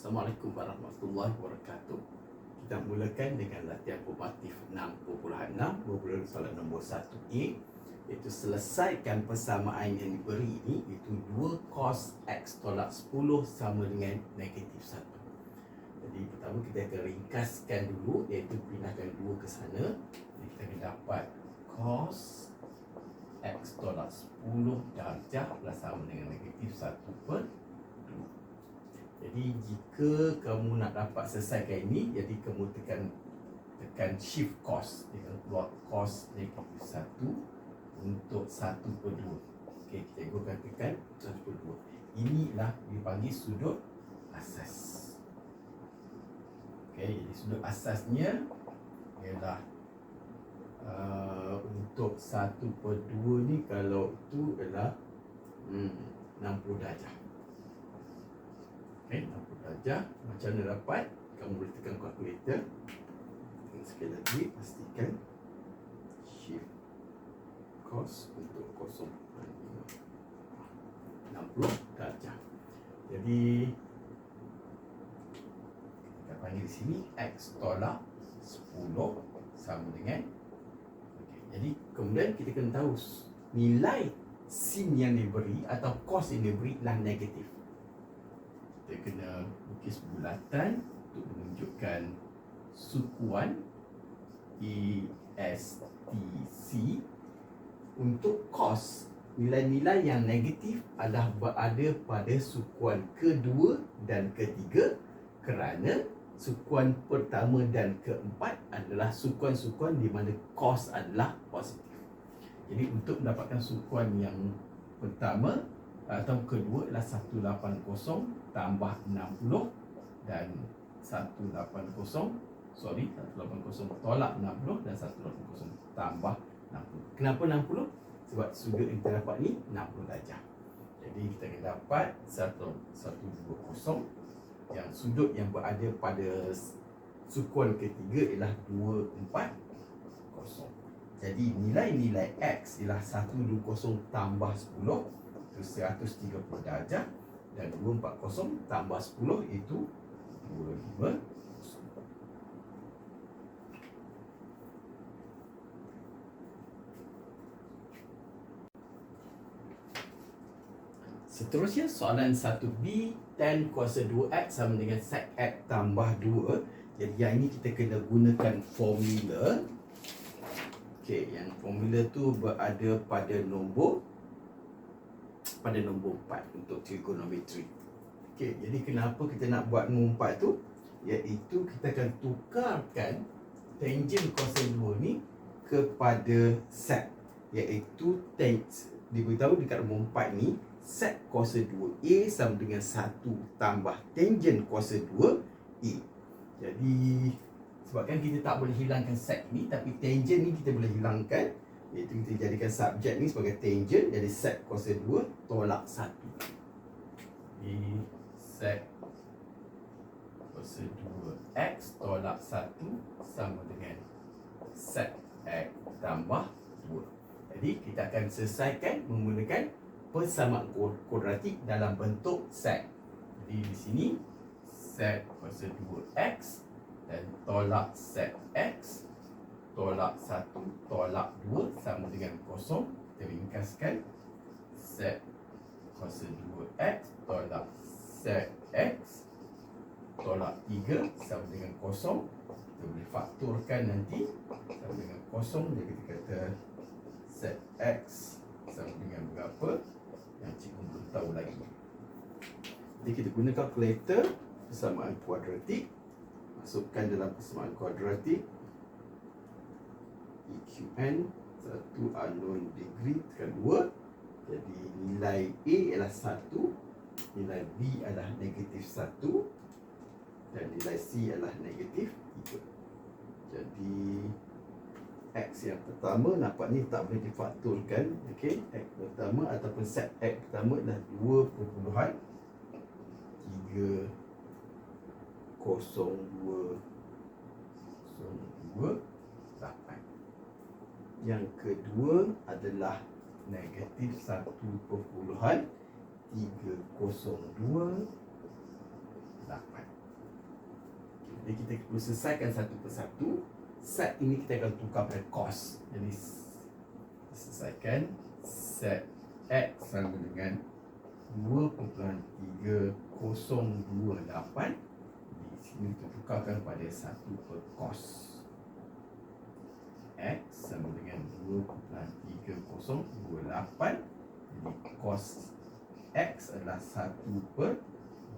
Assalamualaikum warahmatullahi wabarakatuh. Kita mulakan dengan latihan formatif 6.6 Bermula soalan nombor 1A Iaitu selesaikan persamaan yang diberi ini Iaitu 2 cos X tolak 10 sama dengan negatif 1 Jadi pertama kita akan ringkaskan dulu Iaitu pindahkan 2 ke sana Jadi kita akan dapat cos X tolak 10 darjah adalah sama dengan negatif 1 per jadi jika kamu nak dapat selesaikan ini Jadi kamu tekan tekan shift cost akan keluar cost negatif 1 Untuk 1 per 2 Okey, cikgu akan tekan 1 per 2 Inilah dipanggil sudut asas. Okey, jadi sudut asasnya Ialah uh, Untuk 1 per 2 ni Kalau tu adalah hmm, 60 darjah Okay, 60 darjah Macam mana dapat? Kamu boleh tekan kalkulator Dan sekali lagi Pastikan Shift Cos Untuk kosong 60 darjah. Jadi Kita panggil di sini X tolak 10 Sama dengan okay. Jadi kemudian kita kena tahu Nilai sin yang diberi Atau cos yang diberi Adalah negatif kita kena lukis bulatan untuk menunjukkan sukuan ESTC untuk cos nilai-nilai yang negatif adalah berada pada sukuan kedua dan ketiga kerana sukuan pertama dan keempat adalah sukuan-sukuan di mana cos adalah positif. Jadi untuk mendapatkan sukuan yang pertama atau kedua adalah 180 tambah 60 dan 180 sorry 180 tolak 60 dan 180 tambah 60 kenapa 60? sebab sudut yang kita dapat ni 60 darjah. Jadi kita akan dapat 120 yang sudut yang berada pada sukuan ketiga ialah 240 jadi nilai-nilai X ialah 120 tambah 10 itu 130 darjah dan 240 tambah 10 itu 25 Seterusnya soalan 1B tan kuasa 2x sama dengan sec x tambah 2 Jadi yang ini kita kena gunakan formula. Okey, yang formula tu berada pada nombor pada nombor 4 untuk trigonometri. Okey, jadi kenapa kita nak buat nombor 4 tu? Iaitu kita akan tukarkan tangent cosine 2 ni kepada sec iaitu tan diberitahu dekat nombor 4 ni sec cosine 2a sama dengan 1 tambah tangent cosine 2a. Jadi sebabkan kita tak boleh hilangkan sec ni tapi tangent ni kita boleh hilangkan Iaitu kita jadikan subjek ni sebagai tangent Jadi sec kuasa 2 tolak 1 Di sec kuasa 2 X tolak 1 sama dengan sec X tambah 2 Jadi kita akan selesaikan menggunakan persamaan kuadratik dalam bentuk sec Jadi di sini sec kuasa 2X dan tolak sec X tolak 1 tolak 2 sama dengan kosong. Kita ringkaskan. Set. Kuasa 2x tolak set x. Tolak 3 sama dengan kosong. Kita boleh fakturkan nanti. Sama dengan kosong jadi kita kata set x. Sama dengan berapa? Yang cikgu belum tahu lagi. Jadi kita guna kalkulator persamaan kuadratik. Masukkan dalam persamaan kuadratik EQN satu unknown degree tekan dua. Jadi nilai A ialah satu nilai B adalah negatif satu dan nilai C adalah negatif tiga. Jadi X yang pertama nampak ni tak boleh difakturkan okay? X pertama ataupun set X pertama adalah dua perpuluhan. Tiga kosong dua kosong dua yang kedua adalah negatif 1.302 8 Jadi kita perlu selesaikan satu persatu. Set ini kita akan tukar pada cos. Jadi selesaikan set x sama dengan 2.308 di sini kita tukarkan pada 1 per cos x sama dengan 2.3028 jadi cos x adalah 1 per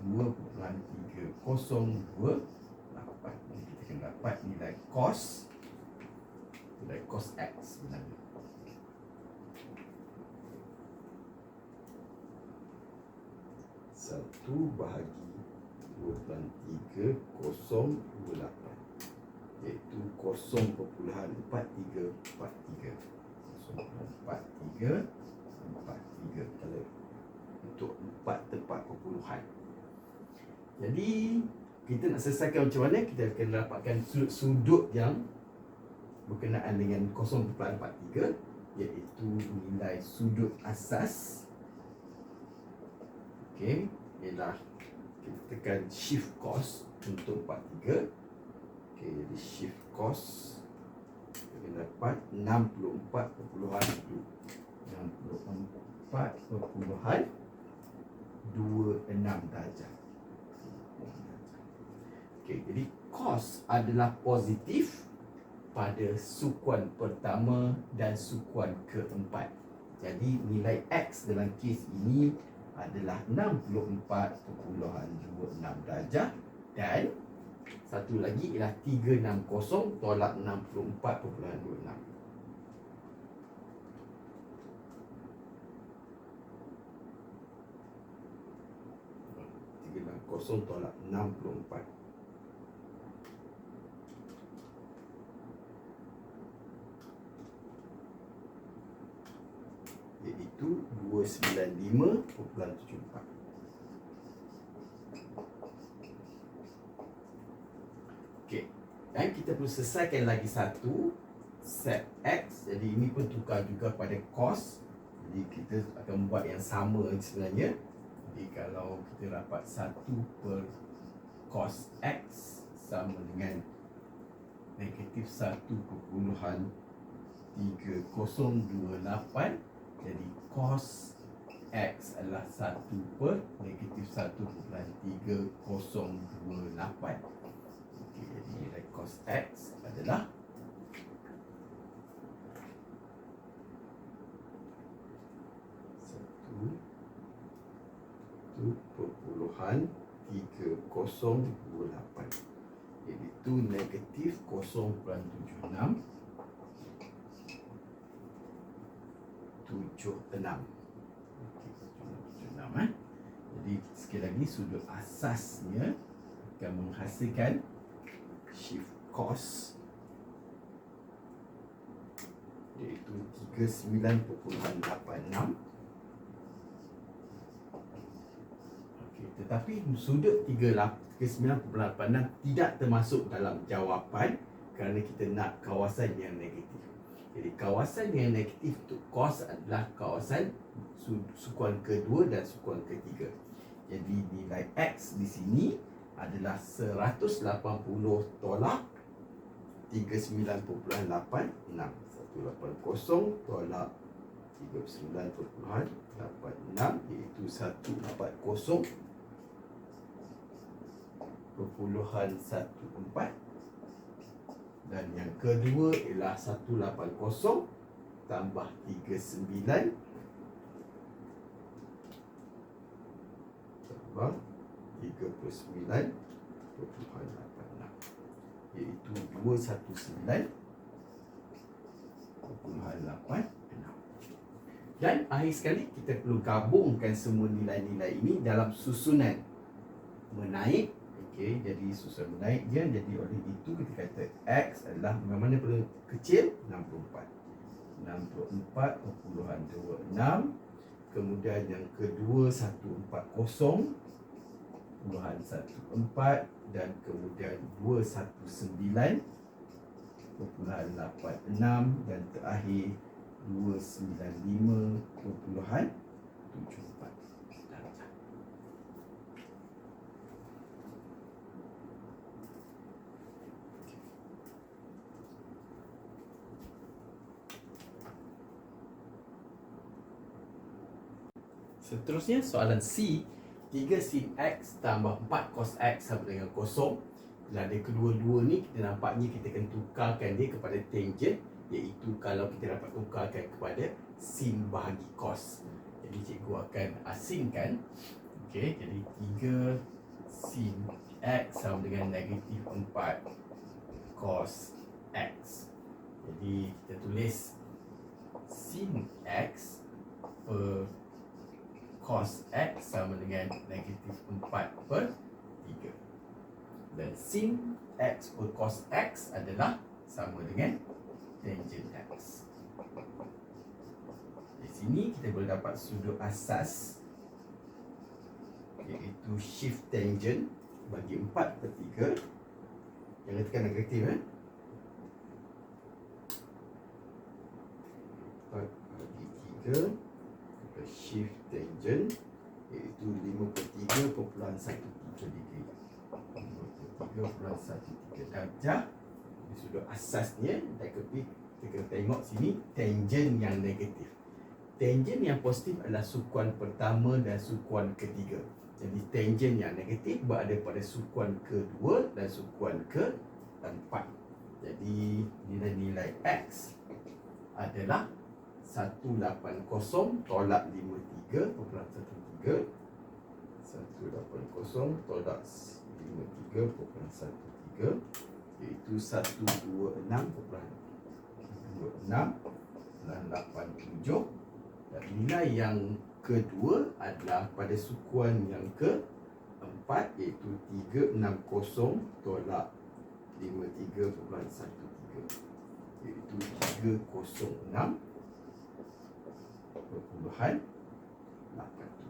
2.3028 jadi kita akan dapat nilai cos nilai cos x sebenarnya. Satu bahagi dua tiga kosong dua lapan iaitu kosong perpuluhan empat tiga empat tiga kosong perpuluhan empat tiga empat tiga kalau untuk empat tempat perpuluhan jadi kita nak selesaikan macam mana kita akan dapatkan sudut-sudut yang berkenaan dengan kosong perpuluhan empat tiga iaitu nilai sudut asas Okey, ialah kita tekan shift cost untuk 43. Okey, jadi shift cost kita dapat 64.2 64.26 darjah. Okey, jadi cost adalah positif pada sukuan pertama dan sukuan keempat. Jadi nilai X dalam kes ini adalah 64.26 darjah dan satu lagi ialah 360 tolak 64.26 360 tolak 64 iaitu 295.74 Okey, dan kita perlu selesaikan lagi satu set X. Jadi ini pun tukar juga pada cos Jadi kita akan buat yang sama sebenarnya. Jadi kalau kita dapat satu per cos X Sama dengan negatif 1.3028 jadi cos X adalah 1 per negatif 1.308 Okey, jadi nilai cos X adalah satu tu perpuluhan tiga kosong dua lapan iaitu negatif kosong tujuh enam tujuh enam. tujuh enam eh. Jadi sekali lagi sudut asasnya akan menghasilkan shift cost iaitu 39.86 Okey, tetapi sudut 39.86 tidak termasuk dalam jawapan kerana kita nak kawasan yang negatif. Jadi kawasan yang negatif untuk cos adalah kawasan sukuan kedua dan sukuan ketiga. Jadi nilai X di sini adalah 180 tolak 39.86 180 tolak 39.86 iaitu 140 perpuluhan 14 dan yang kedua ialah 180 tambah 39 tambah 39.86 iaitu 219.86 dan akhir sekali kita perlu gabungkan semua nilai-nilai ini dalam susunan menaik okey jadi susunan menaik dia jadi oleh itu kita kata x adalah mana perlu kecil? 64 64.26 kemudian yang kedua 140 0.14 dan kemudian 219.86 dan terakhir 295.74 Seterusnya soalan C. 3 sin X tambah 4 cos X sama dengan kosong. Bila ada kedua-dua ni kita nampaknya kita akan tukarkan dia kepada tangent Iaitu kalau kita dapat tukarkan kepada sin bahagi cos Jadi cikgu akan asingkan. Okey, jadi 3 sin X sama dengan negatif 4 cos X. Jadi kita tulis sin X per cos X sama dengan negatif 4 per 3 Dan sin X per cos X adalah sama dengan tangent X. Di sini kita boleh dapat sudut asas iaitu shift tangent bagi 4 per 3 Jangan tekan negatif eh? 4 bagi 3 kita shift tangent iaitu 5 per 3 perpuluhan 1 3 degree 5 per 3 perpuluhan 1 3 darjah di sudut asasnya tapi kita tengok sini tangent yang negatif. Tangent yang positif adalah sukuan pertama dan sukuan ketiga. Jadi tangent yang negatif berada pada sukuan kedua dan sukuan keempat. Jadi nilai-nilai X adalah 180 tolak 53 perpuluhan 13 180 tolak 53 perpuluhan 13 iaitu 126 perpuluhan 26 dan 87 dan nilai yang kedua adalah pada sukuan yang keempat iaitu 360 tolak 53 perpuluhan 13 iaitu 306 perpuluhan 8